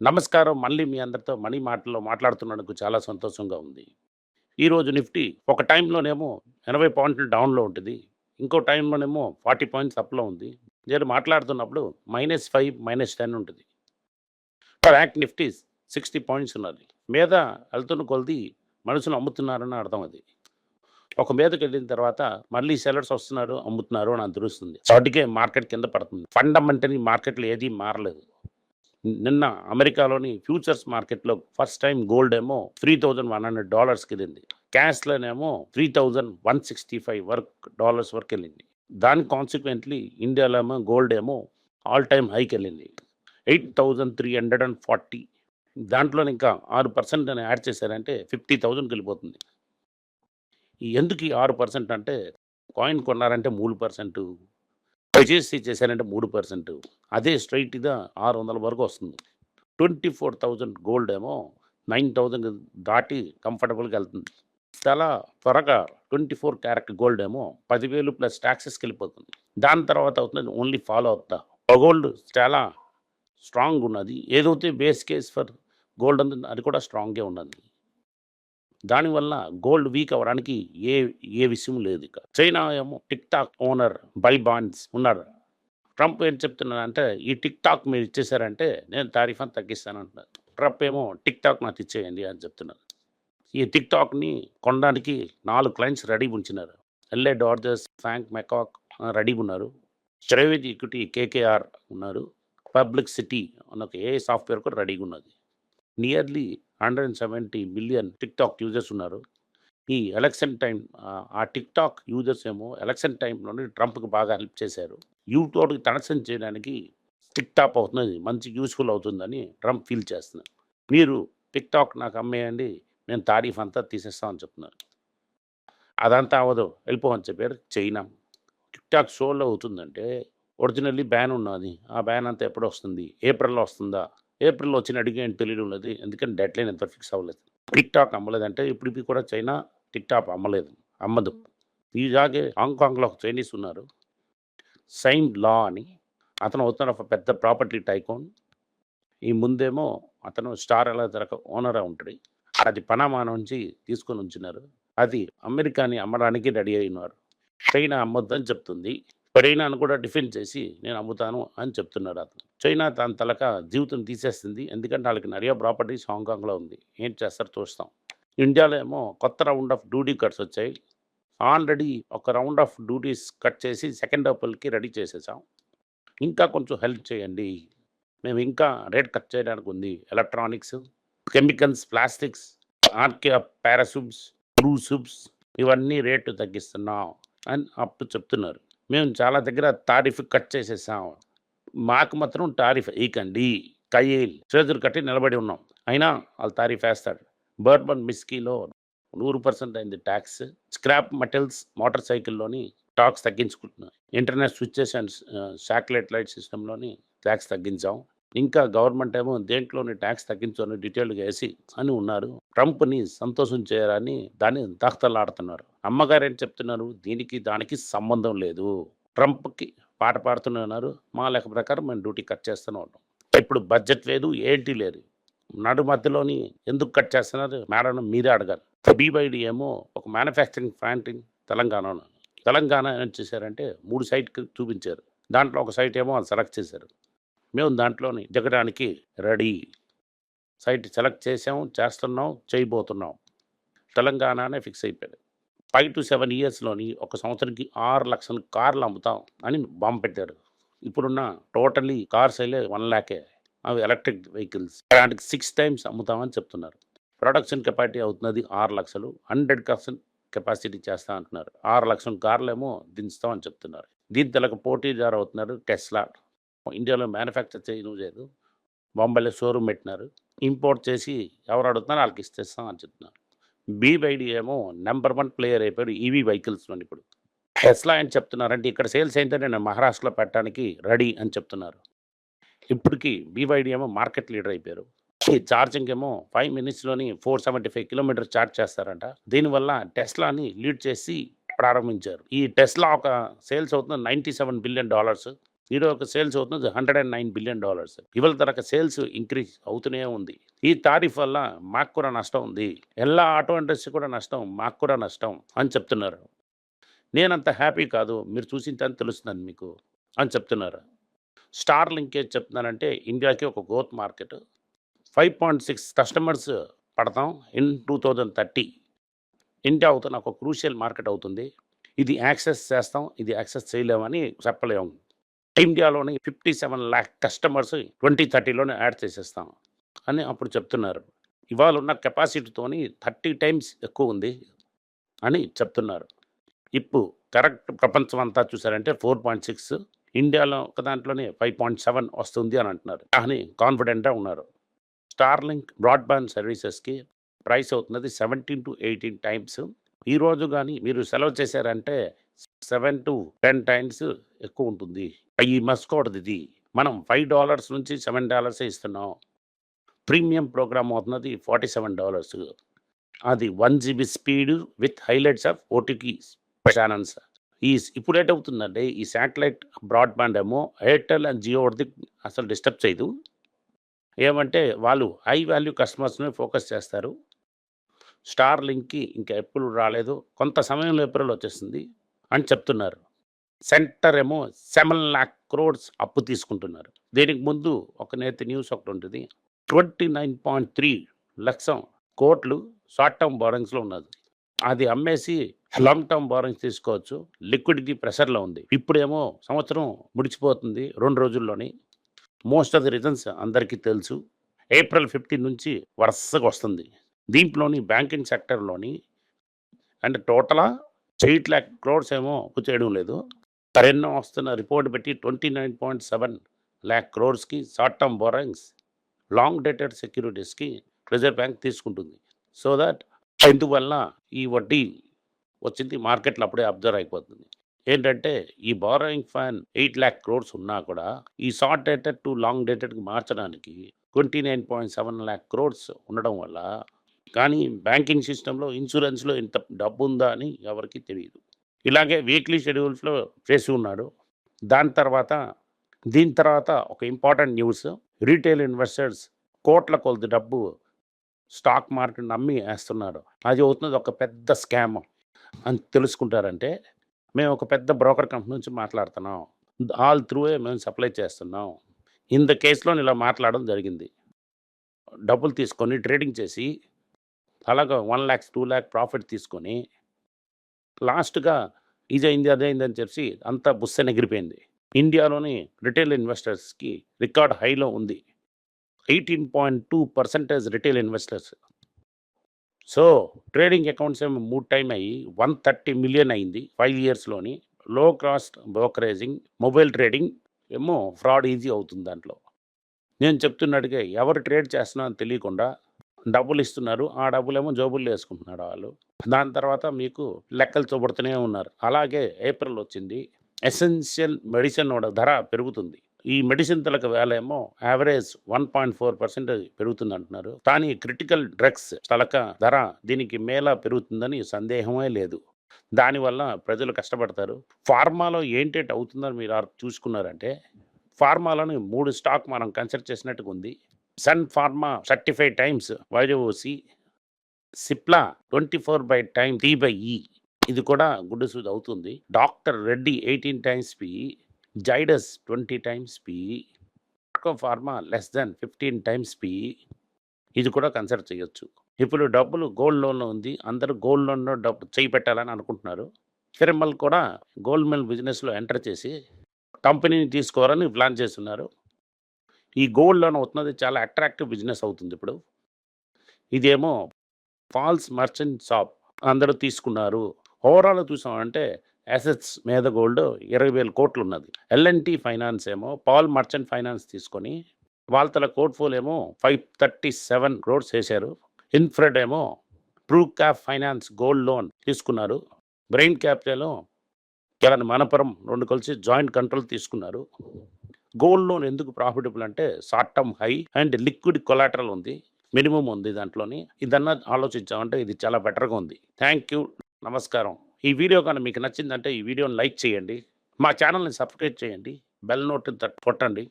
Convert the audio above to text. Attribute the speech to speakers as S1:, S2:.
S1: నమస్కారం. మళ్ళీ మీ అందరితో మనీ మాటల్లో మాట్లాడుతున్నందుకు చాలా సంతోషంగా ఉంది. ఈరోజు నిఫ్టీ ఒక టైంలోనేమో ఎనభై పాయింట్లు డౌన్లో ఉంటుంది. ఇంకో టైంలోనేమో ఫార్టీ పాయింట్స్ అప్లో ఉంది. నేను మాట్లాడుతున్నప్పుడు మైనస్ ఫైవ్ మైనస్ టెన్ ఉంటుంది. బ్యాంక్ నిఫ్టీ సిక్స్టీ పాయింట్స్ ఉన్నది. మీద వెళ్తున్న కొలది మనుషులు అమ్ముతున్నారని అర్థం అది. ఒక మీదకి వెళ్ళిన తర్వాత మళ్ళీ సెలర్స్ వస్తున్నారు అమ్ముతున్నారు అని తెలుస్తుంది. వాటికే మార్కెట్ కింద పడుతుంది. ఫండమెంటలీ మార్కెట్లో ఏది మారలేదు. నిన్న అమెరికాలోని ఫ్యూచర్స్ మార్కెట్లో ఫస్ట్ టైం గోల్డ్ ఏమో త్రీ థౌజండ్ వన్ హండ్రెడ్ డాలర్స్కి వెళ్ళింది. క్యాష్లోనేమో three thousand one sixty five work dollars వరకు వెళ్ళింది. దాని కాన్సిక్వెంట్లీ ఇండియాలో ఏమో గోల్డ్ ఏమో ఆల్ టైమ్ హైకి వెళ్ళింది. Eight thousand three hundred and forty దాంట్లో ఇంకా ఆరు పర్సెంట్ అని యాడ్ చేశారంటే ఫిఫ్టీ థౌజండ్కి వెళ్ళిపోతుంది. ఎందుకు ఈ ఆరు పర్సెంట్ అంటే కాయిన్ కొన్నారంటే మూడు పర్సెంట్ జిఎస్టీ చేశారంటే మూడు పర్సెంట్. అదే స్ట్రైట్గా ఆరు వందల వరకు వస్తుంది. ట్వంటీ ఫోర్ థౌజండ్ గోల్డ్ ఏమో నైన్ థౌజండ్ దాటి కంఫర్టబుల్గా వెళ్తుంది. చాలా త్వరగా ట్వంటీ ఫోర్ క్యారెట్ గోల్డ్ ఏమో పదివేలు ప్లస్ ట్యాక్సెస్కి వెళ్ళిపోతుంది. దాని తర్వాత అవుతుంది ఓన్లీ ఫాలో అవుతా. గోల్డ్ చాలా స్ట్రాంగ్ ఉన్నది. ఏదైతే బేస్ కేస్ ఫర్ గోల్డ్ ఉంది అది కూడా స్ట్రాంగ్గా ఉన్నది. దానివల్ల గోల్డ్ వీక్ అవ్వడానికి ఏ ఏ విషయం లేదు ఇక. చైనా ఏమో TikTok owner ByteDance ఉన్నారు. ట్రంప్ ఏం చెప్తున్నాడంటే ఈ టిక్ టాక్ మీరు ఇచ్చేసారంటే నేను తారీఫ్ అని తగ్గిస్తాను అంటున్నారు ట్రంప్ ఏమో టిక్ టాక్ నాకు ఇచ్చేయండి అని చెప్తున్నారు ఈ టిక్ టాక్ని కొనడానికి నాలుగు clients ready ఉంచినారు. LA Dodgers Frank McCourt ready ఉన్నారు. ప్రైవేట్ ఈక్విటీ కేకేఆర్ ఉన్నారు. పబ్లిక్ సిటీ అన్న ఒక ఏ సాఫ్ట్వేర్ కూడా రెడీగా ఉన్నది. Nearly hundred and seventy million TikTok users ఉన్నారు. ఈ ఎలక్షన్ టైం ఆ టిక్టాక్ యూజర్స్ ఏమో ఎలక్షన్ టైంలోనే ట్రంప్కి బాగా హెల్ప్ చేశారు. యూట్యూబ్కి తనసం చేయడానికి టిక్ టాక్ అవుతుంది మంచి యూస్ఫుల్ అవుతుందని ట్రంప్ ఫీల్ చేస్తున్నారు. మీరు టిక్టాక్ నాకు అమ్మేయండి నేను తారీఫ్ అంతా తీసేస్తామని చెప్తున్నారు. అదంతా అవ్వదు వెళ్ళిపోమని చెప్పారు చైనా. టిక్టాక్ షోలో అవుతుందంటే ఒరిజినల్లీ బ్యాన్ ఉన్నది. ఆ బ్యాన్ అంతా ఎప్పుడు వస్తుంది ఏప్రిల్లో వస్తుందా? ఏప్రిల్లో వచ్చిన అడిగే అని తెలియడం లేదు ఎందుకంటే డెడ్ లైన్ ఎంత ఫిక్స్ అవ్వలేదు. టిక్ టాక్ అమ్మలేదంటే ఇప్పుడు కూడా చైనా టిక్ టాక్ అమ్మలేదు. అమ్మదు. ఈజాగే హాంకాంగ్లో ఒక చైనీస్ ఉన్నారు. సైన్ లా అని. అతను అవుతున్న ఒక పెద్ద ప్రాపర్టీ టైకోన్. ఈ ముందేమో అతను స్టార్ ఎలా తరక ఓనర్ ఉంటాడు. అది పనామా నుంచి తీసుకొని ఉంచినారు అది అమెరికాని అమ్మడానికి రెడీ అయినారు. చైనా అమ్మొద్దని చెప్తుంది. ఎప్పుడైనా కూడా డిఫెండ్ చేసి నేను అమ్ముతాను అని చెప్తున్నాడు అతను. చైనా తన తలక జీవితం తీసేస్తుంది. ఎందుకంటే వాళ్ళకి నరియా ప్రాపర్టీస్ హాంకాంగ్లో ఉంది. ఏం చేస్తారు చూస్తాం. ఇండియాలో ఏమో కొత్త రౌండ్ ఆఫ్ డ్యూటీ కట్స్ వచ్చాయి. ఆల్రెడీ ఒక రౌండ్ ఆఫ్ డ్యూటీస్ కట్ చేసి సెకండ్ అప్పుల్కి రెడీ చేసేసాం. ఇంకా కొంచెం హెల్ప్ చేయండి. మేము ఇంకా రేట్ కట్ చేయడానికి ఉంది. ఎలక్ట్రానిక్స్ కెమికల్స్ ప్లాస్టిక్స్ ఆర్కే పారాసూబ్స్ బ్రూ ఇవన్నీ రేటు తగ్గిస్తున్నాం అని అప్పు చెప్తున్నారు. మేము చాలా దగ్గర తారీఫ్ కట్ చేసేసాం. మాకు మాత్రం టారిఫ్ ఈకండి కయ్యేల్ చేతులు కట్టి నిలబడి ఉన్నాం. అయినా వాళ్ళు తారీఫ్ వేస్తాడు. బర్బన్ మిస్కీలో నూరు పర్సెంట్ అయింది ట్యాక్స్. స్క్రాప్ మెటల్స్ మోటార్ సైకిల్లోని tax తగ్గించుకుంటున్నాం. Internet switches and satellite light సిస్టంలోని tax తగ్గించాం. ఇంకా గవర్నమెంట్ ఏమో దేంట్లోని ట్యాక్స్ తగ్గించని డీటెయిల్గా వేసి అని ఉన్నారు. ట్రంప్ని సంతోషం చేయాలని దాన్ని దాఖతలాడుతున్నారు అమ్మగారు ఏం చెప్తున్నారు? దీనికి దానికి సంబంధం లేదు. ట్రంప్కి పాట పాడుతున్నారు మా లెక్క ప్రకారం మేము డ్యూటీ కట్ చేస్తూనే ఉన్నాం ఇప్పుడు బడ్జెట్ లేదు ఏంటి లేదు. నడు మధ్యలోని ఎందుకు కట్ చేస్తున్నారు? మేడం మీరే అడగాలి. బీబైడి ఏమో ఒక మ్యానుఫ్యాక్చరింగ్ ప్లాంట్ తెలంగాణలో తెలంగాణ ఏం చేశారంటే మూడు సైట్కి చూపించారు. దాంట్లో ఒక సైట్ ఏమో వాళ్ళు సెలెక్ట్ చేశారు. మేము దాంట్లోని దిగడానికి రెడీ. సైట్ సెలెక్ట్ చేసాము చేస్తున్నాం చేయబోతున్నాం. తెలంగాణనే ఫిక్స్ అయిపోయాడు ఫైవ్ టు సెవెన్ ఇయర్స్లోని ఒక సంవత్సరానికి ఆరు లక్షల కార్లు అమ్ముతాం అని బాంబు పెట్టారు. ఇప్పుడున్న టోటలీ కార్స్ అయితే వన్ ల్యాకే అవి ఎలక్ట్రిక్ వెహికల్స్. దానికి సిక్స్ టైమ్స్ అమ్ముతామని చెప్తున్నారు. ప్రొడక్షన్ కెపాసిటీ అవుతున్నది ఆరు లక్షలు. హండ్రెడ్ పర్సెంట్ కెపాసిటీ చేస్తా అంటున్నారు. ఆరు లక్షల కార్లు ఏమో దించుతామని చెప్తున్నారు. దీని తెలకు పోటీదారు అవుతున్నారు టెస్లా ఇండియాలో మ్యానుఫ్యాక్చర్ చేయడం లేదు బొంబాయిలో షోరూమ్ పెట్టినారు. ఇంపోర్ట్ చేసి ఎవరు అడుగుతున్నారో వాళ్ళకి ఇస్తేస్తాం అని చెప్తున్నారు. బీబైడి ఏమో నెంబర్ వన్ ప్లేయర్ అయిపోయారు ఈవీ వెహికల్స్ నుండి ఇప్పుడు. టెస్లా అని చెప్తున్నారంటే ఇక్కడ సేల్స్ అయితే నేను మహారాష్ట్రలో పెట్టడానికి రెడీ అని చెప్తున్నారు. ఇప్పటికి బీవైడి ఏమో మార్కెట్ లీడర్ అయిపోయారు. ఈ ఛార్జింగ్ ఏమో five మినిట్స్లోని four seventy five kilometres charge చేస్తారంట. దీనివల్ల టెస్లాని లీడ్ చేసి ప్రారంభించారు. ఈ టెస్లా ఒక సేల్స్ అవుతుంది నైంటీ సెవెన్ బిలియన్ డాలర్స్. ఈరోజు సేల్స్ అవుతుంది hundred and nine billion dollars. ఇవాళ తరక సేల్స్ ఇంక్రీజ్ అవుతూనే ఉంది. ఈ తారీఫ్ వల్ల మాకు కూడా నష్టం ఉంది. ఎలా ఆటో ఇండస్ట్రీ కూడా నష్టం మాకు కూడా నష్టం అని చెప్తున్నారు. నేనంత హ్యాపీ కాదు మీరు చూసిందని తెలుస్తుందని మీకు అని చెప్తున్నారు. స్టార్ లింకేజ్ చెప్తున్నానంటే ఇండియాకి ఒక growth market five point six customers పడతాం in two thousand thirty. India అవుతున్న ఒక క్రూషియల్ మార్కెట్ అవుతుంది. ఇది యాక్సెస్ చేస్తాం ఇది యాక్సెస్ చేయలేమని చెప్పలేము. ఇండియాలోని fifty seven lakh customers twenty థర్టీలోనే add చేసేస్తాం అని అప్పుడు చెప్తున్నారు. ఇవాళ ఉన్న కెపాసిటీతోని థర్టీ టైమ్స్ ఎక్కువ ఉంది అని చెప్తున్నారు. ఇప్పుడు కరెక్ట్ ప్రపంచం అంతా చూసారంటే ఫోర్ పాయింట్ సిక్స్ ఇండియాలో ఒక దాంట్లోనే ఫైవ్ పాయింట్ సెవెన్ వస్తుంది అని అంటున్నారు. కానీ కాన్ఫిడెంట్గా ఉన్నారు. స్టార్లింక్ బ్రాడ్బ్యాండ్ సర్వీసెస్కి ప్రైస్ అవుతున్నది సెవెంటీన్ టు ఎయిటీన్ టైమ్స్. ఈరోజు కానీ మీరు సెలవు చేశారంటే సెవెన్ టు టెన్ టైమ్స్ ఎక్కువ ఉంటుంది. ఈ మస్కోడది ఇది. మనం ఫైవ్ డాలర్స్ నుంచి సెవెన్ డాలర్సే ఇస్తున్నాం. ప్రీమియం ప్రోగ్రామ్ అవుతున్నది ఫార్టీ సెవెన్ డాలర్స్. అది one GB speed with highlights of OTT channels. ఈ ఇప్పుడు ఏటవుతుందంటే ఈ శాటిలైట్ బ్రాడ్బ్యాండ్ ఏమో ఎయిర్టెల్ అండ్ జియోది అసలు డిస్టర్బ్ చేయదు. ఏమంటే వాళ్ళు హై వాల్యూ కస్టమర్స్ని ఫోకస్ చేస్తారు. స్టార్ లింక్కి ఇంకా ఎప్పుడు రాలేదు. కొంత సమయంలో ఏప్రిల్ వచ్చేస్తుంది. అని చెప్తున్నారు. సెంటర్ ఏమో సెవెన్ ల్యాక్ క్రోడ్స్ అప్పు తీసుకుంటున్నారు. దీనికి ముందు ఒక నేతి న్యూస్ ఒకటి ఉంటుంది. ట్వంటీ నైన్ పాయింట్ త్రీ లక్షం కోట్లు షార్ట్ టర్మ్ బారింగ్స్లో ఉన్నది. అది అమ్మేసి లాంగ్ టర్మ్ బారింగ్స్ తీసుకోవచ్చు. లిక్విడిటీ ప్రెషర్లో ఉంది. ఇప్పుడేమో సంవత్సరం ముడిచిపోతుంది రెండు రోజుల్లోని. మోస్ట్ ఆఫ్ ది రీజన్స్ అందరికీ తెలుసు. ఏప్రిల్ ఫిఫ్టీన్ నుంచి వరుసగా వస్తుంది. దీంట్లోని బ్యాంకింగ్ సెక్టర్లోని అండ్ టోటలా ఎయిట్ ల్యాక్ క్రోడ్స్ ఏమో అప్పు చేయడం లేదు. తరెన్నో వస్తున్న రిపోర్ట్ పెట్టి twenty nine point seven lakh క్రోడ్స్కి short term borrowings long dated సెక్యూరిటీస్కి Reserve Bank తీసుకుంటుంది. సో దట్ ఇందువల్ల ఈ వడ్డీ వచ్చింది మార్కెట్లో అప్పుడే అబ్జర్వ్ అయిపోతుంది. ఏంటంటే ఈ బారోయింగ్ ఫ్యాన్ ఎయిట్ ల్యాక్ క్రోడ్స్ ఉన్నా కూడా ఈ షార్ట్ డేటెడ్ టు లాంగ్ డేటెడ్కి మార్చడానికి twenty nine point seven lakh crores ఉండడం వల్ల కానీ బ్యాంకింగ్ సిస్టంలో ఇన్సూరెన్స్లో ఇంత డబ్బు ఉందా అని ఎవరికి తెలియదు ఇలాగే వీక్లీ షెడ్యూల్స్లో చేసి ఉన్నాడు. దాని తర్వాత దీని తర్వాత ఒక ఇంపార్టెంట్ న్యూస్. రీటైల్ ఇన్వెస్టర్స్ కోట్ల కొలది డబ్బు స్టాక్ మార్కెట్ నమ్మి వేస్తున్నారు. అది అవుతున్నది ఒక పెద్ద స్కామ్ అని తెలుసుకుంటారంటే మేము ఒక పెద్ద బ్రోకర్ కంపెనీ నుంచి మాట్లాడుతున్నాం. ఆల్ త్రూవే మేము సప్లై చేస్తున్నాం. ఇంత కేసులో ఇలా మాట్లాడడం జరిగింది. డబ్బులు తీసుకొని ట్రేడింగ్ చేసి అలాగా one lakhs two lakh profit తీసుకొని లాస్ట్గా ఇదైంది అయింది అదే అయింది అని చెప్పి అంతా బుస్సెన్ ఎగిరిపోయింది ఇండియాలోని రిటైల్ ఇన్వెస్టర్స్కి రికార్డ్ హైలో ఉంది. Eighteen point two percentage retail investors. So trading accounts ఏమో మూడు టైం అయ్యి వన్ థర్టీ మిలియన్ అయింది ఫైవ్ ఇయర్స్లోని. లో కాస్ట్ బ్రోకరేజింగ్ మొబైల్ ట్రేడింగ్ ఏమో ఫ్రాడ్ ఈజీ అవుతుంది దాంట్లో. నేను చెప్తున్నట్టుగా ఎవరు ట్రేడ్ చేస్తున్నా తెలియకుండా డబ్బులు ఇస్తున్నారు ఆ డబ్బులేమో జోబుల్లో వేసుకుంటున్నారు వాళ్ళు దాని తర్వాత మీకు లెక్కలు చూపడుతూనే ఉన్నారు. అలాగే ఏప్రిల్ వచ్చింది. ఎసెన్షియల్ మెడిసిన్ ధర పెరుగుతుంది. ఈ మెడిసిన్ తలక వేల ఏమో average one point four percent పెరుగుతుంది అంటున్నారు కానీ క్రిటికల్ డ్రగ్స్ తలక ధర దీనికి మేలా పెరుగుతుందని సందేహమే లేదు. దానివల్ల ప్రజలు కష్టపడతారు. ఫార్మాలో ఏంటేటి అవుతుందని మీరు చూసుకున్నారంటే ఫార్మాలను మూడు స్టాక్ మనం కన్సిడర్ చేసినట్టుగా ఉంది Sun Pharma thirty five times వైడోసి Cipla twenty four by time T by E. ఇది కూడా గుడ్డు సూది అవుతుంది. Doctor Reddy eighteen times P Zydus twenty times P pharma less than fifteen times P. ఇది కూడా కన్సిడర్ చేయొచ్చు. ఇప్పుడు డబ్బులు గోల్డ్ లోన్లో ఉంది. అందరూ గోల్డ్ లోన్లో డబ్బు చేయి పెట్టాలని అనుకుంటున్నారు. ఫిరమల్ కూడా గోల్డ్ మిల్ బిజినెస్లో ఎంటర్ చేసి కంపెనీని తీసుకోవాలని ప్లాన్ చేస్తున్నారు. ఈ గోల్డ్ లోన్ అవుతున్నది చాలా అట్రాక్టివ్ బిజినెస్ అవుతుంది ఇప్పుడు. ఇదేమో ఫాల్స్ మర్చెంట్ షాప్ అందరూ తీసుకున్నారు. ఓవరాల్ చూసామంటే అసెట్స్ మీద గోల్డ్ ఇరవై వేల కోట్లు ఉన్నది ఎల్ఎన్టీ ఫైనాన్స్ ఏమో పాల్ మర్చెంట్ ఫైనాన్స్ తీసుకొని వాళ్ళ తల పోర్ట్ఫోలియో ఏమో ఫైవ్ థర్టీ సెవెన్ క్రోడ్స్ వేశారు ఇన్ఫ్రెడ్ ఏమో Pru cap finance gold loan తీసుకున్నారు. బ్రెయిన్ క్యాపిటల్ కిరణ్ మనపురం రెండు కలిసి జాయింట్ కంట్రోల్ తీసుకున్నారు. గోల్డ్ లోన్ ఎందుకు ప్రాఫిటబుల్ అంటే short term high and liquid collateral ఉంది. మినిమం ఉంది దాంట్లోని. ఇదన్నా ఆలోచించామంటే ఇది చాలా బెటర్గా ఉంది. Thank you. నమస్కారం. ఈ వీడియో కానీ మీకు నచ్చిందంటే ఈ వీడియోని లైక్ చేయండి. మా ఛానల్ని సబ్స్క్రైబ్ చేయండి. బెల్ నోట్ని కొట్టండి.